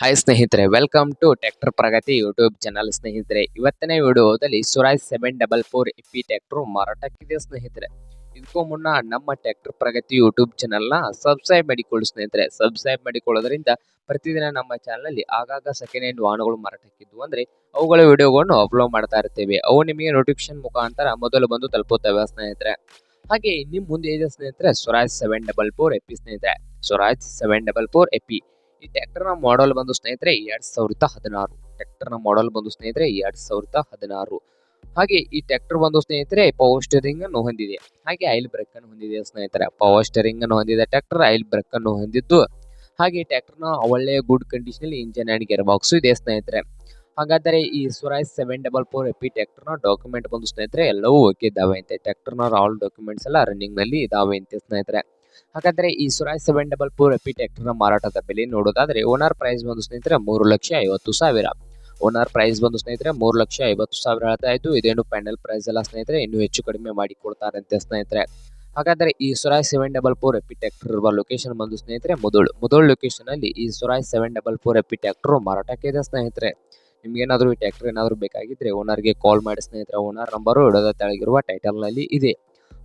Hi ಸ್ನೇಹಿತರೆ welcome to tractor Pragati YouTube channel ಸ್ನೇಹಿತರೆ. ಇವತ್ತಿನ ವಿಡಿಯೋದಲ್ಲಿ Swaraj seven double four AP tractor ಮಾರಾಟಕ್ಕಿದೆ ಸ್ನೇಹಿತರೆ. ಇದಕ್ಕೂ ಮುನ್ನ ನಮ್ಮ ಟ್ರ್ಯಾಕ್ಟರ್ ಪ್ರಗತಿ ಯೂಟ್ಯೂಬ್ ಚಾನಲ್ನ ಸಬ್ಸ್ಕ್ರೈಬ್ ಮಾಡಿಕೊಳ್ಳಿ ಸ್ನೇಹಿತರೆ. ಸಬ್ಸ್ಕ್ರೈಬ್ ಮಾಡಿಕೊಳ್ಳೋದ್ರಿಂದ ಪ್ರತಿದಿನ ನಮ್ಮ ಚಾನಲಲ್ಲಿ ಆಗಾಗ ಸೆಕೆಂಡ್ ಹ್ಯಾಂಡ್ ವಾಹನಗಳು ಮಾರಾಟಕ್ಕಿದ್ದು ಅಂದರೆ ಅವುಗಳ ವಿಡಿಯೋಗಳನ್ನು ಅಪ್ಲೋಡ್ ಮಾಡ್ತಾ ಇರ್ತೇವೆ. ಅವು ನಿಮಗೆ ನೋಟಿಫಿಕೇಶನ್ ಮುಖಾಂತರ ಮೊದಲು ಬಂದು ತಲುಪುತ್ತವೆ ಸ್ನೇಹಿತರೆ. ಹಾಗೆ ನಿಮ್ಮ ಮುಂದೆ ಇದೆ ಸ್ನೇಹಿತರೆ Swaraj seven double four AP ಸ್ನೇಹಿತರೆ. Swaraj seven double four AP ಈ ಟ್ರ್ಯಾಕ್ಟರ್ನ ಮಾಡೆಲ್ ಬಂದು ಸ್ನೇಹಿತರೆ ಎರಡ್ ಸಾವಿರದ ಹದಿನಾರು. ಟ್ರ್ಯಾಕ್ಟರ್ನ ಮಾಡೆಲ್ ಬಂದು ಸ್ನೇಹಿತರೆ ಎರಡ್ ಸಾವಿರದ ಹದಿನಾರು. ಹಾಗೆ ಈ ಟ್ರ್ಯಾಕ್ಟರ್ ಬಂದು ಸ್ನೇಹಿತರೆ ಪವರ್ ಸ್ಟೇರಿಂಗ್ ಅನ್ನು ಹೊಂದಿದೆ. ಹಾಗೆ ಆಯಿಲ್ ಬ್ರೇಕ್ ಅನ್ನು ಹೊಂದಿದೆ ಸ್ನೇಹಿತರೆ. ಪವರ್ ಸ್ಟೇರಿಂಗ್ ಅನ್ನು ಹೊಂದಿದೆ ಟ್ರ್ಯಾಕ್ಟರ್ ಆಯಿಲ್ ಬ್ರೇಕ್ ಅನ್ನು ಹೊಂದಿದ್ದು. ಹಾಗೆ ಟ್ರ್ಯಾಕ್ಟರ್ನ ಒಳ್ಳೆಯ good condition engine and gear box ಇದೆ ಸ್ನೇಹಿತರೆ. ಹಾಗಾದರೆ ಈ Swaraj seven double four AP ಟ್ರ್ಯಾಕ್ಟರ್ನ ಡಾಕ್ಯುಮೆಂಟ್ ಬಂದು ಸ್ನೇಹಿತರೆ ಎಲ್ಲವೂ ಓಕೆ ಇದಾವೆ ಅಂತೆ. ಟ್ರ್ಯಾಕ್ಟರ್ನ ಆಲ್ ಡಾಕ್ಯುಮೆಂಟ್ಸ್ ಎಲ್ಲ ರನ್ನಿಂಗ್ನಲ್ಲಿ ಇದಾವೆ ಅಂತೆ ಸ್ನೇಹಿತರೆ. ಹಾಗಾದ್ರೆ ಈ Swaraj seven double four AP ಟ್ರ್ಯಾಕ್ಟರ್ನ ಮಾರಾಟದ ಬೆಲೆ ನೋಡೋದಾದ್ರೆ ಓನರ್ ಪ್ರೈಸ್ ಬಂದು ಸ್ನೇಹಿತರೆ ಮೂರು ಲಕ್ಷ ಐವತ್ತು ಸಾವಿರ. ಓನರ್ ಪ್ರೈಸ್ ಬಂದು ಸ್ನೇಹಿತರೆ ಮೂರು ಲಕ್ಷ ಐವತ್ತು ಸಾವಿರ ಹೇಳ್ತಾ ಇದ್ದು, ಇದೇನು ಫೈನಲ್ ಪ್ರೈಸ್ ಎಲ್ಲ ಸ್ನೇಹಿತರೆ, ಇನ್ನೂ ಹೆಚ್ಚು ಕಡಿಮೆ ಮಾಡಿ ಕೊಡ್ತಾರಂತೆ ಸ್ನೇಹಿತರೆ. ಹಾಗಾದ್ರೆ ಈ Swaraj seven double four AP tractor ಇರುವ ಲೊಕೇಶನ್ ಬಂದು ಸ್ನೇಹಿತರೆ ಮುದೋಳು ಮುದೋಳು ಲೊಕೇಶನ್ ಅಲ್ಲಿ ಈ Swaraj seven double four AP tractor ಮಾರಾಟಕ್ಕೆ ಇದೆ ಸ್ನೇಹಿತರೆ. ನಿಮ್ಗೇನಾದರೂ ಈ ಟ್ರ್ಯಾಕ್ಟರ್ ಏನಾದರೂ ಬೇಕಾಗಿದ್ರೆ ಓನರ್ಗೆ ಕಾಲ್ ಮಾಡಿ ಸ್ನೇಹಿತರೆ ಓನರ್ ನಂಬರು ಇಡೋದ ತೆಳಗಿರುವ ಟೈಟಲ್ನಲ್ಲಿ ಇದೆ.